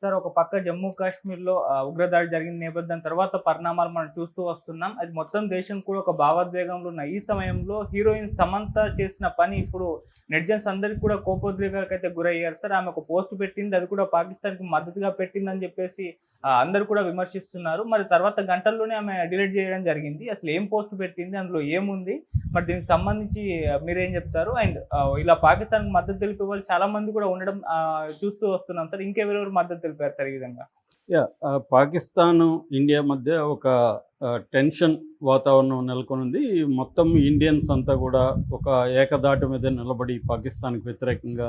Sir ఒక పక్క జమ్మూ కాశ్మీర్లో ఉగ్రదాడి జరిగిన నేపథ్యం తర్వాత పరిణామాలు మనం చూస్తూ వస్తున్నాం. అది మొత్తం దేశం కూడా ఒక భావోద్వేగంలో ఉన్న ఈ సమయంలో హీరోయిన్ సమంత చేసిన పని ఇప్పుడు నెటిజన్స్ అందరికి కూడా కోపోద్వేగాలకు అయితే గురయ్యారు. సార్ ఆమె ఒక పోస్ట్ పెట్టింది అది కూడా పాకిస్తాన్కి మద్దతుగా పెట్టిందని చెప్పేసి అందరు కూడా విమర్శిస్తున్నారు. మరి తర్వాత గంటల్లోనే ఆమె డిలీట్ చేయడం జరిగింది. అసలు ఏం పోస్ట్ పెట్టింది అందులో ఏముంది? మరి దీనికి సంబంధించి మీరేం చెప్తారు? అండ్ ఇలా పాకిస్తాన్ మద్దతు తెలిపే వాళ్ళు చాలా మంది కూడా ఉండడం చూస్తూ వస్తున్నాం. సార్ ఎవరు మద్దతు తెలిపారు సార్ ఈ విధంగా. యా పాకిస్తాన్ ఇండియా మధ్య ఒక టెన్షన్ వాతావరణం నెలకొనుంది. మొత్తం ఇండియన్స్ అంతా కూడా ఒక ఏకదాటి మీద నిలబడి పాకిస్తాన్కి వ్యతిరేకంగా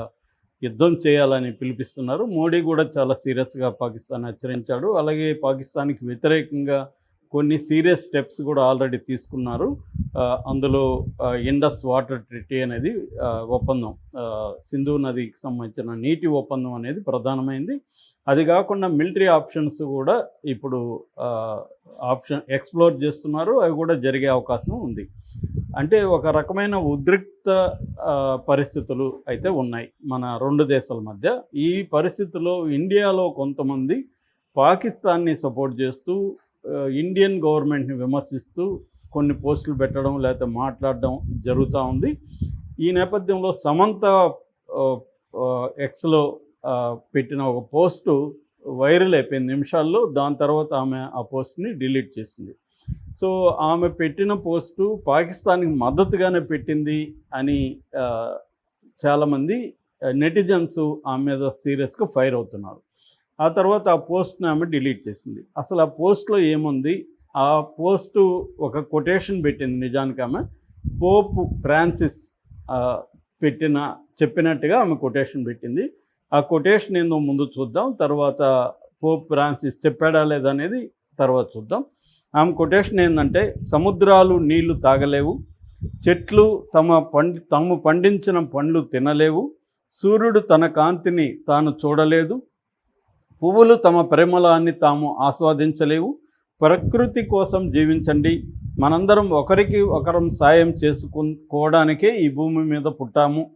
యుద్ధం చేయాలని పిలిపిస్తున్నారు. మోడీ కూడా చాలా సీరియస్గా పాకిస్తాన్ హెచ్చరించాడు. అలాగే పాకిస్తాన్కి వ్యతిరేకంగా కొన్ని సీరియస్ స్టెప్స్ కూడా ఆల్రెడీ తీసుకున్నారు. అందులో ఇండస్ వాటర్ ట్రిటీ అనేది ఒప్పందం సింధు నదికి సంబంధించిన నీటి ఒప్పందం అనేది ప్రధానమైంది. అది కాకుండా మిలిటరీ ఆప్షన్స్ కూడా ఇప్పుడు ఆప్షన్ ఎక్స్ప్లోర్ చేస్తున్నారు. అవి కూడా జరిగే అవకాశం ఉంది. అంటే ఒక రకమైన ఉద్రిక్త పరిస్థితులు అయితే ఉన్నాయి మన రెండు దేశాల మధ్య. ఈ పరిస్థితుల్లో ఇండియాలో కొంతమంది పాకిస్తాన్ని సపోర్ట్ చేస్తూ ఇండియన్ గవర్నమెంట్ని విమర్శిస్తూ కొన్ని పోస్టులు పెట్టడం లేకపోతే మాట్లాడడం జరుగుతూ ఉంది. ఈ నేపథ్యంలో సమంత ఎక్స్లో పెట్టిన ఒక పోస్టు వైరల్ అయిపోయింది నిమిషాల్లో దాని తర్వాత ఆమె ఆ పోస్ట్ని డిలీట్ చేసింది. సో ఆమె పెట్టిన పోస్టు పాకిస్తాన్కి మద్దతుగానే పెట్టింది అని చాలామంది నెటిజన్స్ ఆమె మీద సీరియస్గా ఫైర్ అవుతున్నారు. ఆ తర్వాత ఆ పోస్ట్ని ఆమె డిలీట్ చేసింది. అసలు ఆ పోస్ట్లో ఏముంది? ఆ పోస్టు ఒక కొటేషన్ పెట్టింది నిజానికి ఆమె. పోప్ ఫ్రాన్సిస్ పెట్టిన చెప్పినట్టుగా ఆమె కొటేషన్ పెట్టింది. ఆ కొటేషన్ ఏందో ముందు చూద్దాం. తర్వాత పోప్ ఫ్రాన్సిస్ చెప్పాడా లేదనేది తర్వాత చూద్దాం. ఆమె కొటేషన్ ఏంటంటే సముద్రాలు నీళ్ళు తాగలేవు. చెట్లు తమ పండి తాము పండించిన పండ్లు తినలేవు. సూర్యుడు తన కాంతిని తాను చూడలేదు. పువ్వులు తమ పరిమళాన్ని తాము ఆస్వాదించలేవు. ప్రకృతి కోసం జీవించండి. మనందరం ఒకరికి ఒకరం సాయం చేసుకోవడానికే ఈ భూమి మీద పుట్టాము.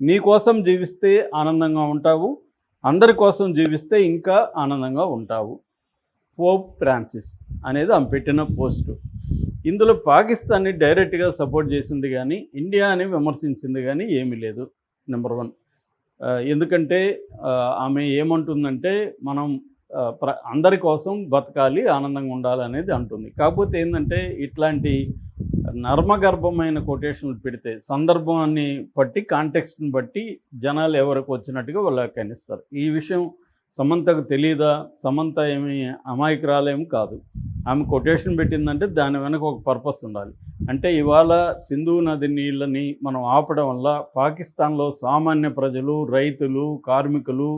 నీ కోసం జీవిస్తే ఆనందంగా ఉంటావు. అందరి కోసం జీవిస్తే ఇంకా ఆనందంగా ఉంటావు. పోప్ ఫ్రాన్సిస్ అనేది ఆమె పెట్టిన పోస్టు. ఇందులో పాకిస్తాన్ని డైరెక్ట్గా సపోర్ట్ చేసింది కానీ ఇండియాని విమర్శించింది కానీ ఏమీ లేదు. Number one. ఎందుకంటే ఆమె ఏమంటుందంటే మనం ప్ర అందరి కోసం బతకాలి ఆనందంగా ఉండాలి అనేది అంటుంది. కాకపోతే ఏంటంటే ఇట్లాంటి నర్మగర్భమైన కొటేషన్లు పెడితే సందర్భాన్ని బట్టి కాంటెక్స్ట్ని బట్టి జనాలు ఎవరికి వచ్చినట్టుగా వాళ్ళు వ్యాఖ్యానిస్తారు ఈ విషయం సమంతకు తెలియదా సమంత ఏమి అమాయకురాలేం కాదు. ఆమె కొటేషన్ పెట్టిందంటే దాని వెనక ఒక పర్పస్ ఉండాలి. అంటే ఇవాళ సింధు నది నీళ్ళని మనం ఆపడం వల్ల పాకిస్తాన్లో సామాన్య ప్రజలు రైతులు కార్మికులు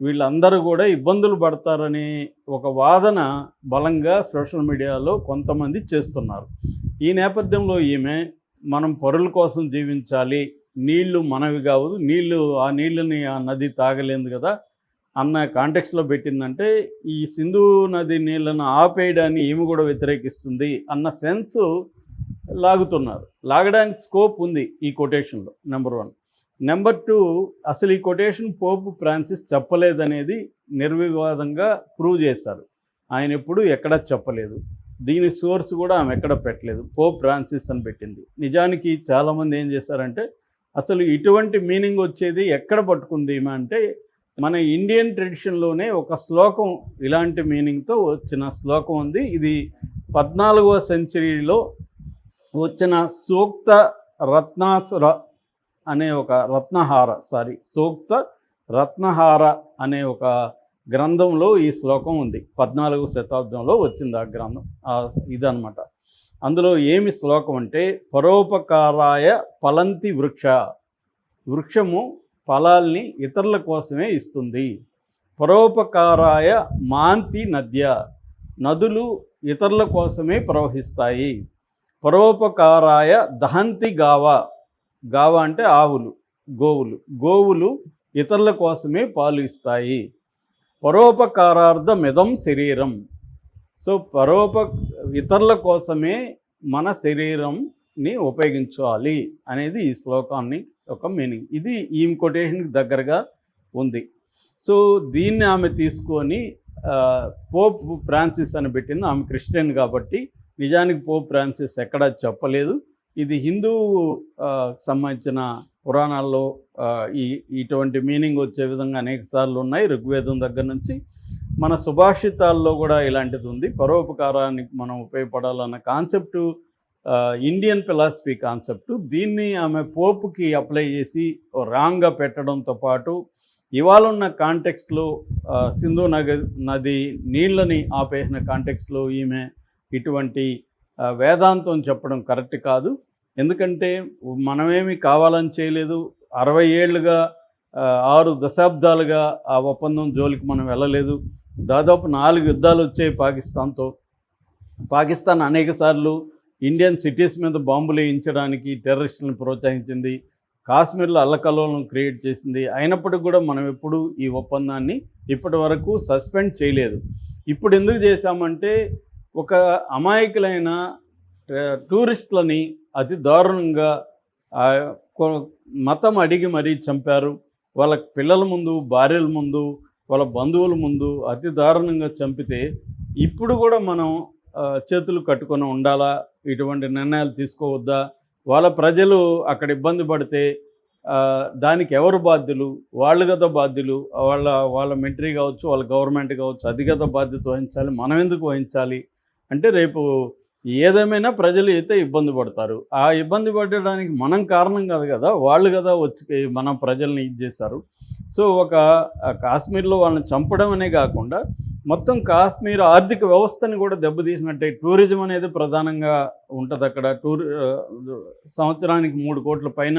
వీళ్ళందరూ కూడా ఇబ్బందులు పడతారనే ఒక వాదన బలంగా సోషల్ మీడియాలో కొంతమంది చేస్తున్నారు. ఈ నేపథ్యంలో ఈమె మనం పరుల కోసం జీవించాలి నీళ్ళు మనవి కావదు నీళ్ళు ఆ నీళ్ళని ఆ నది తాగలేదు కదా అన్న కాంటెక్స్లో పెట్టిందంటే ఈ సింధు నది నీళ్ళను ఆపేయడాన్ని ఏమి కూడా వ్యతిరేకిస్తుంది అన్న సెన్స్ లాగుతున్నారు. లాగడానికి స్కోప్ ఉంది ఈ కొటేషన్లో నెంబర్ వన్ నెంబర్ టూ అసలు ఈ కొటేషన్ పోపు ఫ్రాన్సిస్ చెప్పలేదనేది నిర్వివాదంగా ప్రూవ్ చేశారు. ఆయన ఎప్పుడు ఎక్కడా చెప్పలేదు. దీని సోర్స్ కూడా ఆమె ఎక్కడ పెట్టలేదు. పోప్ ఫ్రాన్సిస్ అని పెట్టింది. నిజానికి చాలామంది ఏం చేశారంటే అసలు ఇటువంటి మీనింగ్ వచ్చేది ఎక్కడ పట్టుకుంది ఈమె అంటే మన ఇండియన్ ట్రెడిషన్లోనే ఒక శ్లోకం ఇలాంటి మీనింగ్తో వచ్చిన శ్లోకం ఉంది. ఇది పద్నాలుగవ సెంచరీలో వచ్చిన సూక్త రత్నాసుర అనే ఒక రత్నహార సారీ సూక్త రత్నహార అనే ఒక గ్రంథంలో ఈ శ్లోకం ఉంది. పద్నాలుగవ శతాబ్దంలో వచ్చింది ఆ గ్రంథం ఇదనమాట అందులో ఏమి శ్లోకం అంటే పరోపకారాయ పలంతి వృక్ష వృక్షము ఫలాల్ని ఇతరుల కోసమే ఇస్తుంది. పరోపకారాయ మాంతి నద్య నదులు ఇతరుల కోసమే ప్రవహిస్తాయి. పరోపకారాయ దహంతి గావ గావ అంటే ఆవులు గోవులు. గోవులు ఇతరుల కోసమే పాలు ఇస్తాయి. పరోపకారార్థమిదం శరీరం. సో పరోప ఇతరుల కోసమే మన శరీరంని ఉపయోగించాలి అనేది ఈ శ్లోకాన్ని ఒక మీనింగ్. ఇది ఈమె కొటేషన్కి దగ్గరగా ఉంది. సో దీన్ని ఆమె తీసుకొని పోప్ ఫ్రాన్సిస్ అని పెట్టింది. ఆమె క్రిస్టియన్ కాబట్టి నిజానికి పోప్ ఫ్రాన్సిస్ ఎక్కడా చెప్పలేదు. ఇది హిందూ సంబంధించిన పురాణాల్లో ఈ ఇటువంటి మీనింగ్ వచ్చే విధంగా అనేక సార్లు ఉన్నాయి. ఋగ్వేదం దగ్గర నుంచి మన సుభాషితాల్లో కూడా ఇలాంటిది ఉంది. పరోపకారానికి మనం ఉపయోగపడాలన్న కాన్సెప్టు ఇండియన్ ఫిలాసఫీ కాన్సెప్టు దీన్ని ఆమె పోపుకి అప్లై చేసి రాంగ్గా పెట్టడంతో పాటు ఇవాళ ఉన్న కాంటెక్స్ట్లో సింధు నగ నది నీళ్ళని ఆపేసిన కాంటెక్స్లో ఈమె ఇటువంటి వేదాంతం చెప్పడం కరెక్ట్ కాదు. ఎందుకంటే మనమేమి కావాలని చేయలేదు. అరవై ఏళ్ళుగా ఆరు దశాబ్దాలుగా ఆ ఒప్పందం జోలికి మనం వెళ్ళలేదు. దాదాపు నాలుగు యుద్ధాలు వచ్చాయి పాకిస్తాన్తో. పాకిస్తాన్ అనేక సార్లు ఇండియన్ సిటీస్ మీద బాంబులు వేయించడానికి టెర్రరిస్టులను ప్రోత్సహించింది కాశ్మీర్లో అల్లకల్లోలను క్రియేట్ చేసింది. అయినప్పటికీ కూడా మనం ఎప్పుడు ఈ ఒప్పందాన్ని ఇప్పటి వరకు సస్పెండ్ చేయలేదు. ఇప్పుడు ఎందుకు చేశామంటే ఒక అమాయకులైన టూరిస్టులని అతి దారుణంగా మతం అడిగి మరీ చంపారు. వాళ్ళ పిల్లల ముందు భార్యల ముందు వాళ్ళ బంధువుల ముందు అతి దారుణంగా చంపితే ఇప్పుడు కూడా మనం చేతులు కట్టుకొని ఉండాలా? ఇటువంటి నిర్ణయాలు తీసుకోవద్దా? వాళ్ళ ప్రజలు అక్కడ ఇబ్బంది పడితే దానికి ఎవరు బాధ్యులు? వాళ్ళు కదా బాధ్యులు వాళ్ళ వాళ్ళ మిలిటరీ కావచ్చు వాళ్ళ గవర్నమెంట్ కావచ్చు అది కదా బాధ్యత వహించాలి మనం ఎందుకు వహించాలి? అంటే రేపు ఏదేమైనా ప్రజలు అయితే ఇబ్బంది పడతారు. ఆ ఇబ్బంది పడడానికి మనం కారణం కాదు కదా? వాళ్ళు కదా వచ్చి మన ప్రజల్ని ఇది చేశారు. సో ఒక కాశ్మీర్లో వాళ్ళని చంపడం అనే కాకుండా మొత్తం కాశ్మీర్ ఆర్థిక వ్యవస్థని కూడా దెబ్బతీసినట్టే. టూరిజం అనేది ప్రధానంగా ఉంటుంది అక్కడ. టూర్ సంవత్సరానికి మూడు కోట్ల పైన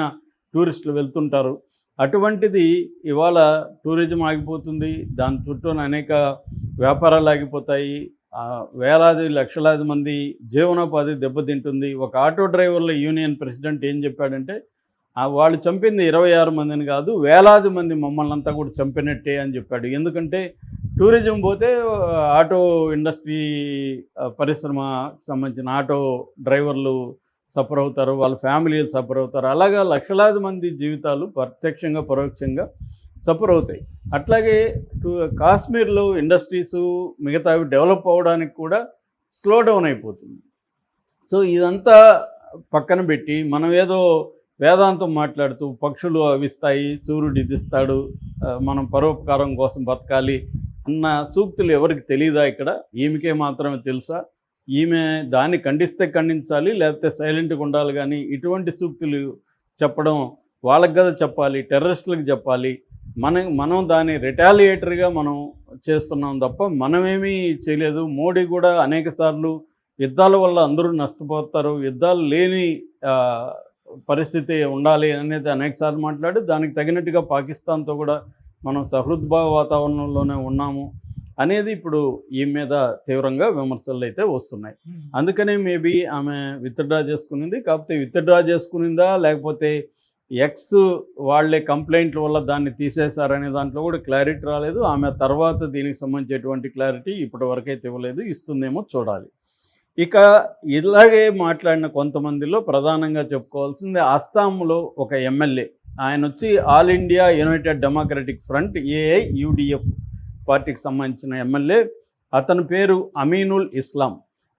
టూరిస్టులు వెళ్తుంటారు. అటువంటిది ఇవాళ టూరిజం ఆగిపోతుంది. దాని చుట్టూ అనేక వ్యాపారాలు ఆగిపోతాయి. వేలాది లక్షలాది మంది జీవనోపాధి దెబ్బతింటుంది. ఒక ఆటో డ్రైవర్ల యూనియన్ ప్రెసిడెంట్ ఏం చెప్పాడంటే వాళ్ళు చంపింది ఇరవై ఆరు మందిని కాదు వేలాది మంది మమ్మల్ని అంతా కూడా చంపినట్టే అని చెప్పాడు. ఎందుకంటే టూరిజం పోతే ఆటో ఇండస్ట్రీ పరిశ్రమ సంబంధించిన ఆటో డ్రైవర్లు సఫర్ అవుతారు వాళ్ళ ఫ్యామిలీలు సఫర్ అవుతారు. అలాగా లక్షలాది మంది జీవితాలు ప్రత్యక్షంగా పరోక్షంగా సఫర్ అవుతాయి. అట్లాగే కాశ్మీర్లో ఇండస్ట్రీస్ మిగతావి డెవలప్ అవ్వడానికి కూడా స్లో డౌన్ అయిపోతుంది. సో ఇదంతా పక్కన పెట్టి మనం ఏదో వేదాంతం మాట్లాడుతూ పక్షులు అవిస్తాయి సూర్యుడు ఇదిస్తాడు మనం పరోపకారం కోసం బతకాలి అన్న సూక్తులు ఎవరికి తెలియదా ఇక్కడ? ఈమెకే మాత్రమే తెలుసా? ఈమె దాన్ని ఖండిస్తే ఖండించాలి లేకపోతే సైలెంట్గా ఉండాలి కానీ ఇటువంటి సూక్తులు చెప్పడం వాళ్ళకి కదా చెప్పాలి టెర్రరిస్టులకు చెప్పాలి. మనం మనం దాన్ని రిటాలియేటర్గా మనం చేస్తున్నాం తప్ప మనమేమీ చేయలేదు. మోడీ కూడా అనేక సార్లు యుద్ధాల వల్ల అందరూ నష్టపోతారు యుద్ధాలు లేని పరిస్థితి ఉండాలి అనేది అనేక సార్లు మాట్లాడి దానికి తగినట్టుగా పాకిస్తాన్తో కూడా మనం సహృద్భావ వాతావరణంలోనే ఉన్నాము అనేది ఇప్పుడు ఈ మీద తీవ్రంగా విమర్శలు అయితే వస్తున్నాయి. అందుకనే మేబీ ఆమె విత్డ్రా చేసుకునింది. కాకపోతే విత్డ్రా చేసుకునిందా లేకపోతే ఎక్స్ వాళ్ళే కంప్లైంట్ల వల్ల దాన్ని తీసేశారనే దాంట్లో కూడా క్లారిటీ రాలేదు. ఆమె తర్వాత దీనికి సంబంధించేటువంటి క్లారిటీ ఇప్పటి వరకైతే ఇవ్వలేదు. ఇస్తుందేమో చూడాలి. ఇక ఇలాగే మాట్లాడిన కొంతమందిలో ప్రధానంగా చెప్పుకోవాల్సింది అస్సాంలో ఒక ఎమ్మెల్యే. ఆయన వచ్చి all India united democratic front AI UDF పార్టీకి సంబంధించిన ఎమ్మెల్యే. అతని పేరు అమీనుల్ ఇస్లాం.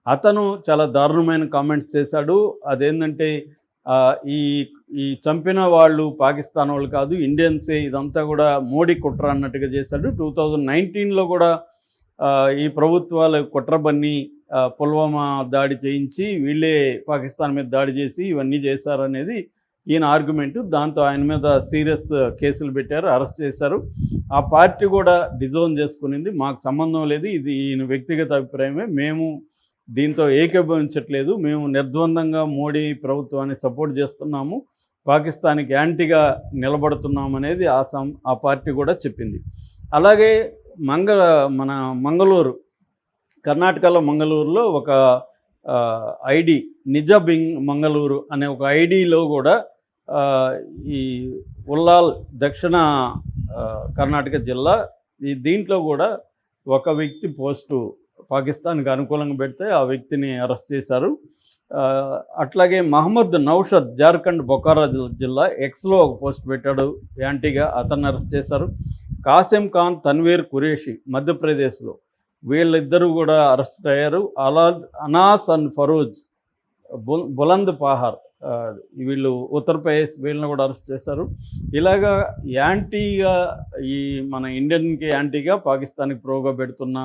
అతను చాలా దారుణమైన కామెంట్స్ చేశాడు. అదేంటంటే ఈ ఈ చంపిన వాళ్ళు పాకిస్తాన్ వాళ్ళు కాదు ఇండియన్సే ఇదంతా కూడా మోడీ కుట్ర అన్నట్టుగా చేశాడు. టూ థౌజండ్ నైన్టీన్లో కూడా ఈ ప్రభుత్వాలు కుట్రబన్ని పుల్వామా దాడి చేయించి వీళ్ళే పాకిస్తాన్ మీద దాడి చేసి ఇవన్నీ చేశారనేది ఈయన ఆర్గ్యుమెంట్. దాంతో ఆయన మీద సీరియస్ కేసులు పెట్టారు అరెస్ట్ చేశారు. ఆ పార్టీ కూడా డిజోన్ చేసుకునింది. మాకు సంబంధం లేదు ఇది ఈయన వ్యక్తిగత అభిప్రాయమే. మేము దీంతో ఏకీభవించట్లేదు. మేము నిర్ద్వందంగా మోడీ ప్రభుత్వాన్ని సపోర్ట్ చేస్తున్నాము. పాకిస్తాన్కి యాంటీగా నిలబడుతున్నాం అనేది ఆ సం ఆ పార్టీ కూడా చెప్పింది. అలాగే మంగళ మన మంగళూరు కర్ణాటకలో మంగళూరులో ఒక ఐడి నిజ బింగ్ మంగళూరు అనే ఒక ఐడిలో కూడా ఈ ఉల్లాల్ దక్షిణ కర్ణాటక జిల్లా ఈ దీంట్లో కూడా ఒక వ్యక్తి పోస్టు పాకిస్తాన్కి అనుకూలంగా పెడితే ఆ వ్యక్తిని అరెస్ట్ చేశారు. అట్లాగే మహమ్మద్ నౌషద్ జార్ఖండ్ బొకారా జిల్లా ఎక్స్లో ఒక పోస్ట్ పెట్టాడు. యాంటీగా అతన్ని అరెస్ట్ చేశారు. కాసిం ఖాన్ తన్వీర్ కురేషి మధ్యప్రదేశ్లో వీళ్ళిద్దరూ కూడా అరెస్ట్ అయ్యారు. అలా అనాస్ అండ్ ఫరూజ్ బుల్ బులంద్ పహార్ వీళ్ళు ఉత్తరప్రదేశ్ వీళ్ళని కూడా అరెస్ట్ చేశారు. ఇలాగా యాంటీగా ఈ మన ఇండియన్కి యాంటీగా పాకిస్తాన్కి ప్రోగా పెడుతున్న